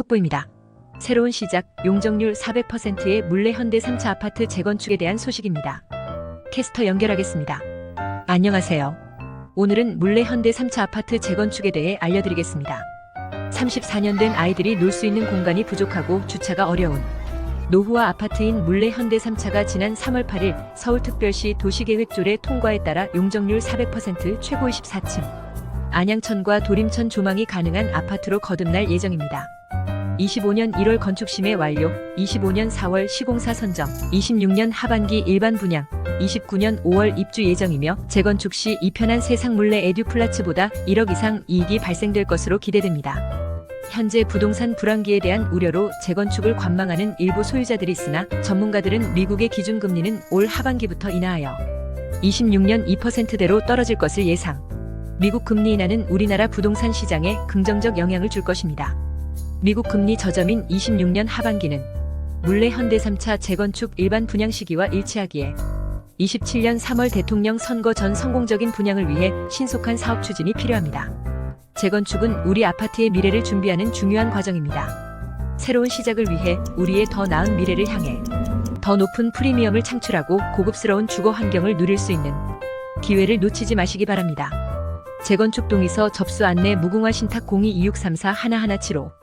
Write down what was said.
속보입니다. 새로운 시작, 용적률 400%의 물레 현대 3차 아파트 재건축에 대한 소식입니다. 캐스터 연결하겠습니다. 안녕하세요. 오늘은 물레 현대 3차 아파트 재건축에 대해 알려드리겠습니다. 34년 된 아이들이 놀 수 있는 공간이 부족하고 주차가 어려운 노후화 아파트인 물레 현대 3차가 지난 3월 8일 서울특별시 도시계획조례 통과에 따라 용적률 400% 최고 24층 안양천과 도림천 조망이 가능한 아파트로 거듭날 예정입니다. 25년 1월 건축심의 완료, 25년 4월 시공사 선정, 26년 하반기 일반 분양, 29년 5월 입주 예정이며 재건축 시 이편한 세상 물레 에듀플라츠보다 1억 이상 이익이 발생될 것으로 기대됩니다. 현재 부동산 불황기에 대한 우려로 재건축을 관망하는 일부 소유자들이 있으나 전문가들은 미국의 기준금리는 올 하반기부터 인하하여 26년 2%대로 떨어질 것을 예상. 미국 금리 인하는 우리나라 부동산 시장에 긍정적 영향을 줄 것입니다. 미국 금리 저점인 26년 하반기는 물레 현대 3차 재건축 일반 분양 시기와 일치하기에 27년 3월 대통령 선거 전 성공적인 분양을 위해 신속한 사업 추진이 필요합니다. 재건축은 우리 아파트의 미래를 준비하는 중요한 과정입니다. 새로운 시작을 위해 우리의 더 나은 미래를 향해 더 높은 프리미엄을 창출하고 고급스러운 주거 환경을 누릴 수 있는 기회를 놓치지 마시기 바랍니다. 재건축 동의서 접수 안내 무궁화 신탁 022634 1175